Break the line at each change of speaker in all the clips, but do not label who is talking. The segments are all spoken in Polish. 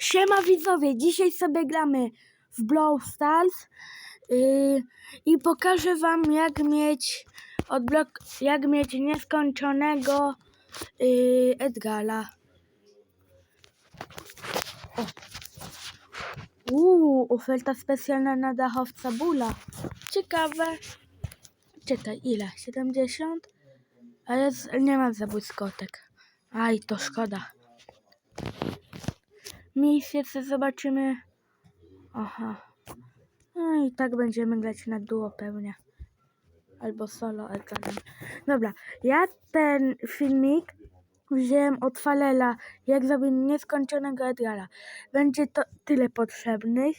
Siema widzowie, dzisiaj sobie gramy w Brawl Stars yy, i pokażę wam jak mieć odblok, jak mieć nieskończonego yy, Edgala. Uuu, oferta specjalna na dachowca Bula. Ciekawe. Czekaj, ile? 70? Ale z, nie mam zabłyskotek. Aj, to szkoda. Misję sobie zobaczymy. Aha. No i tak będziemy grać na duo pewnie. Albo solo Edgarem. Dobra, ja ten filmik wziąłem od Falela, jak zrobić nieskończonego Edgara. Będzie to tyle potrzebnych.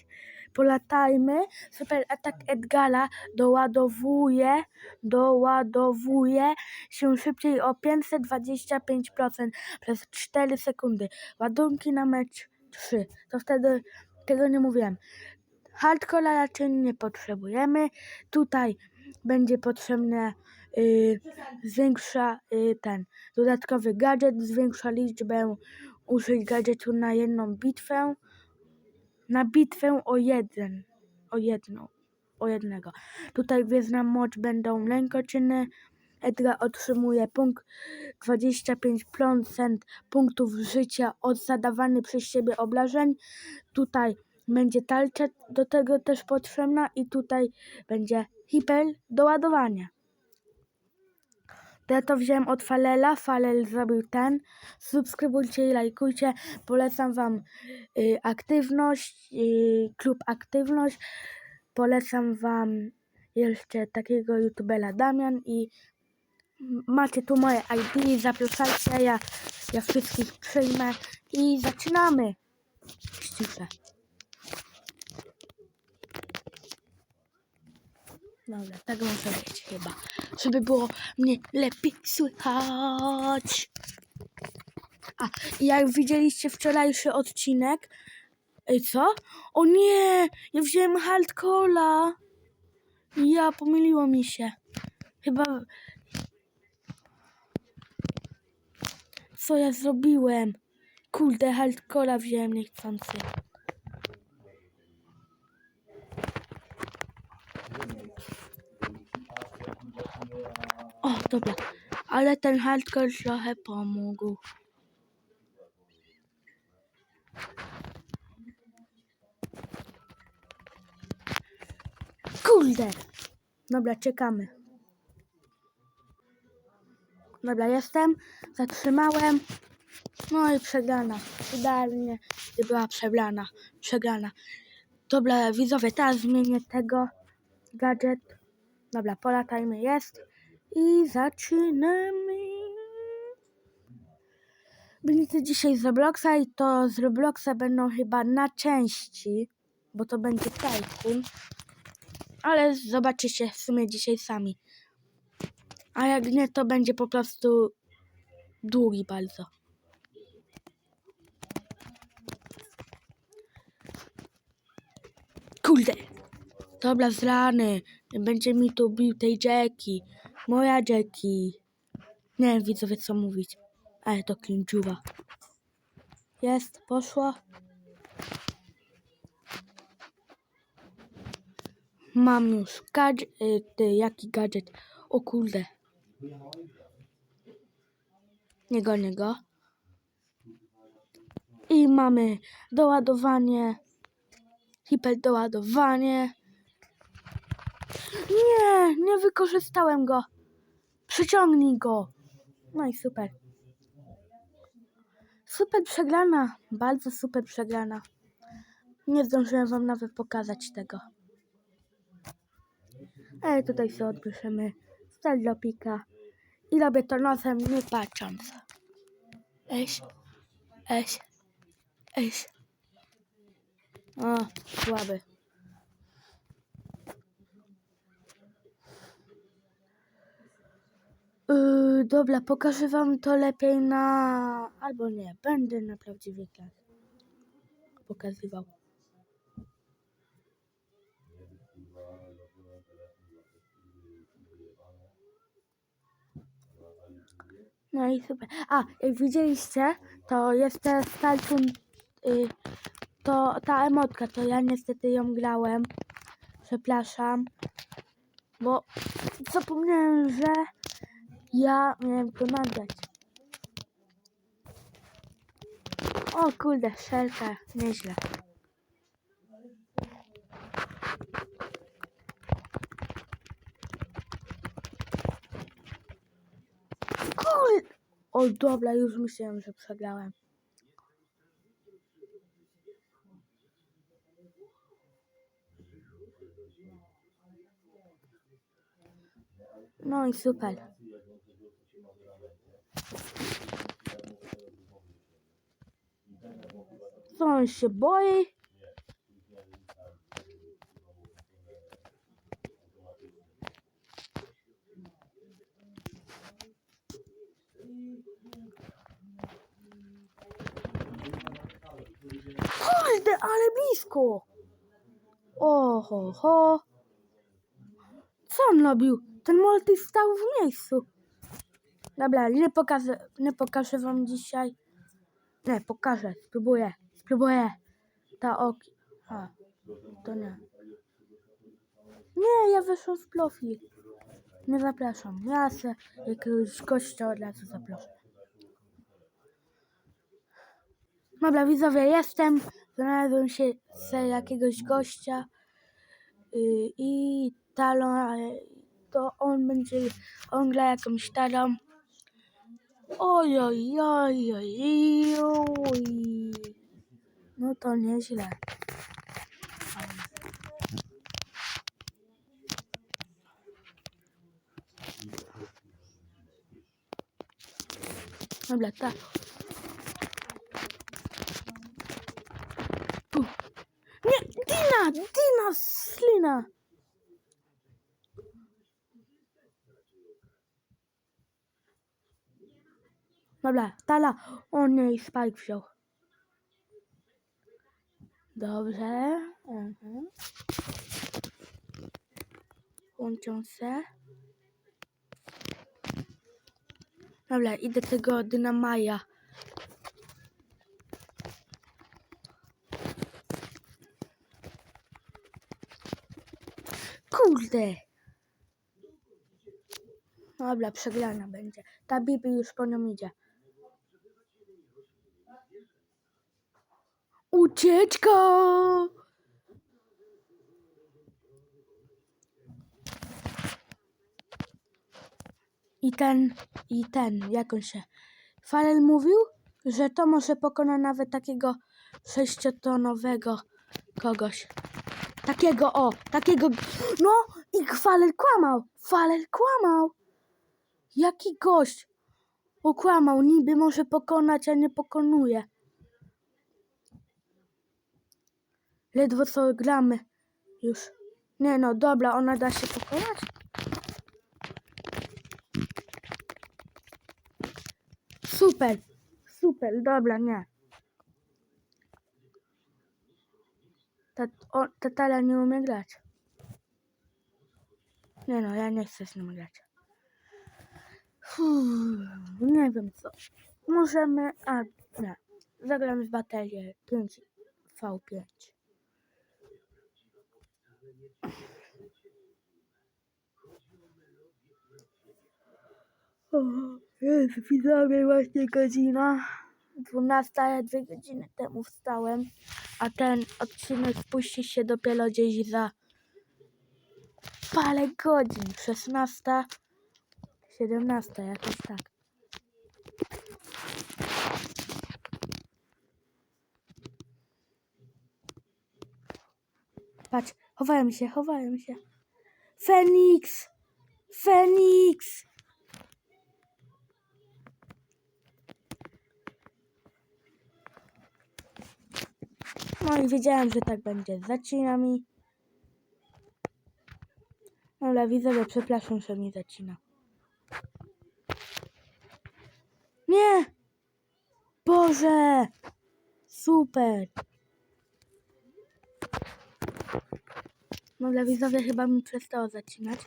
Polatajmy. Super atak Edgara doładowuje, doładowuje się szybciej o 525% przez 4 sekundy. Ładunki na mecz 3. To wtedy tego nie mówiłem. Hardcore raczej nie potrzebujemy. Tutaj będzie potrzebne y, zwiększa y, ten dodatkowy gadżet, zwiększa liczbę użyć gadżetu na jedną bitwę. Na bitwę o jeden, o jedną, o jednego. Tutaj gwiezdna moc będą rękoczyny. Edgar otrzymuje punkt 25% punktów życia od zadawanych przez siebie obrażeń. Tutaj będzie tarcza do tego też potrzebna i tutaj będzie hiper do ładowania. Ja to wziąłem od Falela, Falel zrobił ten. Subskrybujcie i lajkujcie. Polecam Wam y, aktywność, y, klub aktywność. Polecam Wam jeszcze takiego youtubera Damian i macie tu moje ID, zapraszajcie, ja, ja wszystkich przyjmę i zaczynamy. Ściszę. Dobra, tak muszę być chyba, żeby było mnie lepiej słychać. A, jak widzieliście wczorajszy odcinek, Ej, co? O nie, ja wziąłem hardcola. Ja, pomyliło mi się. Chyba... Co ja zrobiłem? Kurde, hardcola wziąłem niechcący. O, dobra. Ale ten hardcore trochę pomógł. Kurde! Dobra, czekamy. Dobra, jestem. Zatrzymałem. No i przegrana. Idealnie była przegrana. Przegrana. Dobra, widzowie, teraz zmienię tego gadżet. Dobra, polatajmy jest. I zaczynamy. Będziecie dzisiaj z Robloxa i to z Robloxa będą chyba na części, bo to będzie Tycoon. Ale zobaczycie w sumie dzisiaj sami. A jak nie, to będzie po prostu długi bardzo. Kurde. Dobra, zrany. Będzie mi tu bił tej Jackie. Moja Jackie. Nie wiem, widzowie, co mówić. Ale to klinczuwa. Jest, poszło. Mam już gadżet. Y, jaki gadżet? O kurde. Nie gonię go. I mamy doładowanie. Hiper doładowanie. Nie, nie wykorzystałem go. Przyciągnij go. No i super. Super przegrana. Bardzo super przegrana. Nie zdążyłem wam nawet pokazać tego. Ale tutaj sobie odpiszemy styl do pika. I robię to nosem nie patrząc. Eś, eś, eś. O, słaby. Yy, dobra, pokażę wam to lepiej na... Albo nie, będę na prawdziwy klas pokazywał. No i super. A, jak widzieliście, to jest teraz Tycoon y, to ta emotka, to ja niestety ją grałem. Przepraszam. Bo zapomniałem, że ja miałem to nagrać. O kurde, szelka, nieźle. Kurde! O dobra, już myślałem, że przegrałem. No i super. Co on się boi? Kurde, ale blisko! Oho, ho. Co on robił? Ten multi stał w miejscu. Dobra, nie pokażę, nie pokażę wam dzisiaj. Nie, pokażę, spróbuję, spróbuję. Ta oki. A, to nie. Nie, ja wyszłam w profil. Nie zapraszam. Ja se jakiegoś gościa od razu zaproszę. Dobra, widzowie, jestem. Znalazłem się se jakiegoś gościa. Yy, I talon, to on będzie, on gra jakąś talą. Oj, oj, oj, oj, oj. No to nieźle. Dobra, tak. Tu. Nie, Dina, Slina. Dobra, tala. O nie, Spike wziął. Dobrze. Mhm. Się. Dobra, idę tego dynamaja. Kurde. Dobra, przegrana będzie. Ta Bibi już po nią idzie. Ucieczka! I ten, i ten, jak on się... Farel mówił, że to może pokona nawet takiego sześciotonowego kogoś. Takiego, o, takiego... No i Falel kłamał, Falel kłamał. Jaki gość? Okłamał, niby może pokonać, a nie pokonuje. Ledwo co gramy już. Nie no, dobra, ona da się pokonać? Super, super, dobra, nie. Ta, o, ta tala nie umie grać. Nie no, ja nie chcę z nim grać. Fuh, nie wiem co. Możemy, a nie. Zagram z baterię 5V5. O, Jezu, widzowie, właśnie godzina 12, ja dwie godziny temu wstałem, a ten odcinek spuści się dopiero gdzieś za parę godzin, 16, 17, jakoś tak. Patrz, chowają się, chowają się. Feniks! Feniks! No i wiedziałem, że tak będzie. Zacina mi. Ale widzowie, przepraszam, że mi zacina. Nie! Boże! Super! No dla widzowie chyba mi przestało zacinać.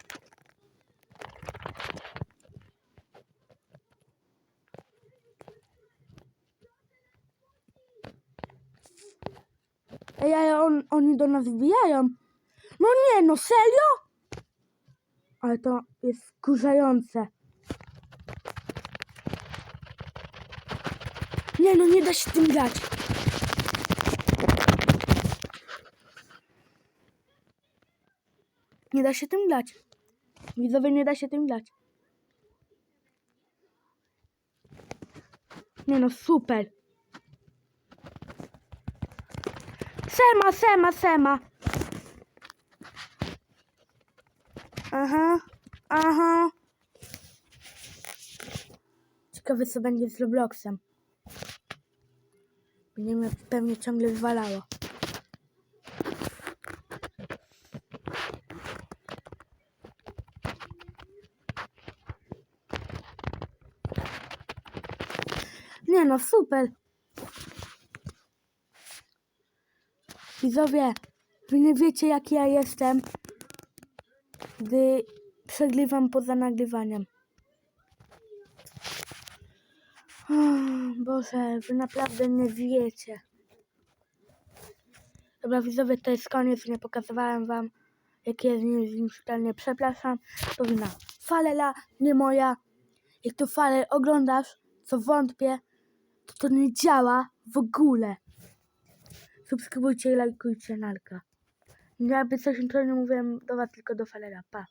Ej, on, oni do nas wbijają. No nie, no serio? Ale to jest wkurzające. Nie no, nie da się tym grać. Nie da się tym grać. Widzowie, nie da się tym grać. Nie no, super. Sema, sema, sema. Aha, aha. Ciekawe co będzie z Robloxem. Będzie mnie pewnie ciągle wywalało. Nie no, super. Widzowie, wy nie wiecie jak ja jestem, gdy przegrywam poza nagrywaniem. Oh, Boże, wy naprawdę nie wiecie. Dobra, widzowie, to jest koniec. Nie pokazywałem wam, jakie jest niezniszczalnie. Przepraszam, to wina Falela, nie moja. Jak to Falel oglądasz, co wątpię, to to nie działa w ogóle. Subskrybujcie i lajkujcie nalka. Jakby coś, to nie mówiłem do was, tylko do Falera. Pa.